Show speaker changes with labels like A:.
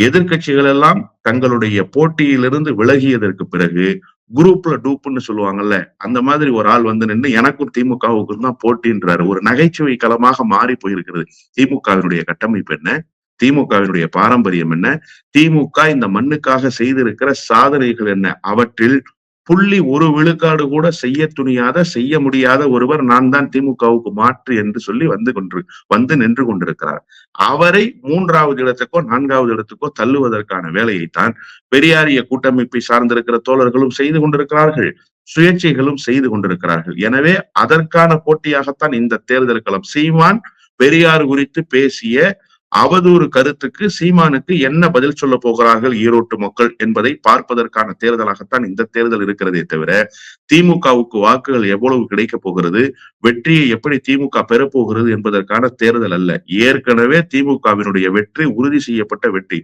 A: எதிர்க்கட்சிகள் எல்லாம் தங்களுடைய போட்டியிலிருந்து விலகியதற்கு பிறகு குரூப்ல டூப்புன்னு சொல்லுவாங்கல்ல அந்த மாதிரி ஒரு ஆள் வந்து நின்று எனக்கும் திமுகவுக்கும் தான் போட்டின்றாரு. ஒரு நகைச்சுவை களமாக மாறி போயிருக்கிறது. திமுகவினுடைய கட்டமைப்பு என்ன? திமுகவினுடைய பாரம்பரியம் என்ன? திமுக இந்த மண்ணுக்காக செய்திருக்கிற சாதனைகள் என்ன? அவற்றில் புள்ளி ஒரு விழுக்காடு கூட செய்ய துணியாத செய்ய முடியாத ஒருவர் நான் தான் திமுகவுக்கு மாற்று என்று சொல்லி வந்து கொண்டு வந்து நின்று கொண்டிருக்கிறார். அவரை மூன்றாவது இடத்துக்கோ நான்காவது இடத்துக்கோ தள்ளுவதற்கான வேலையைத்தான் பெரியாரிய கூட்டமைப்பை சார்ந்திருக்கிற தோழர்களும் செய்து கொண்டிருக்கிறார்கள் சுயேட்சைகளும் செய்து கொண்டிருக்கிறார்கள். எனவே அதற்கான போட்டியாகத்தான் இந்த தேர்தல் களம். சீமான் பெரியார் குறித்து பேசிய அவதூறு கருத்துக்கு சீமானுக்கு என்ன பதில் சொல்ல போகிறார்கள் ஈரோட்டு மக்கள் என்பதை பார்ப்பதற்கான தேர்தலாகத்தான் இந்த தேர்தல் இருக்கிறதே தவிர திமுகவுக்கு வாக்குகள் எவ்வளவு கிடைக்க போகிறது வெற்றியை எப்படி திமுக பெறப்போகிறது என்பதற்கான தேர்தல் அல்ல. ஏற்கனவே திமுகவினுடைய வெற்றி உறுதி செய்யப்பட்ட வெற்றி.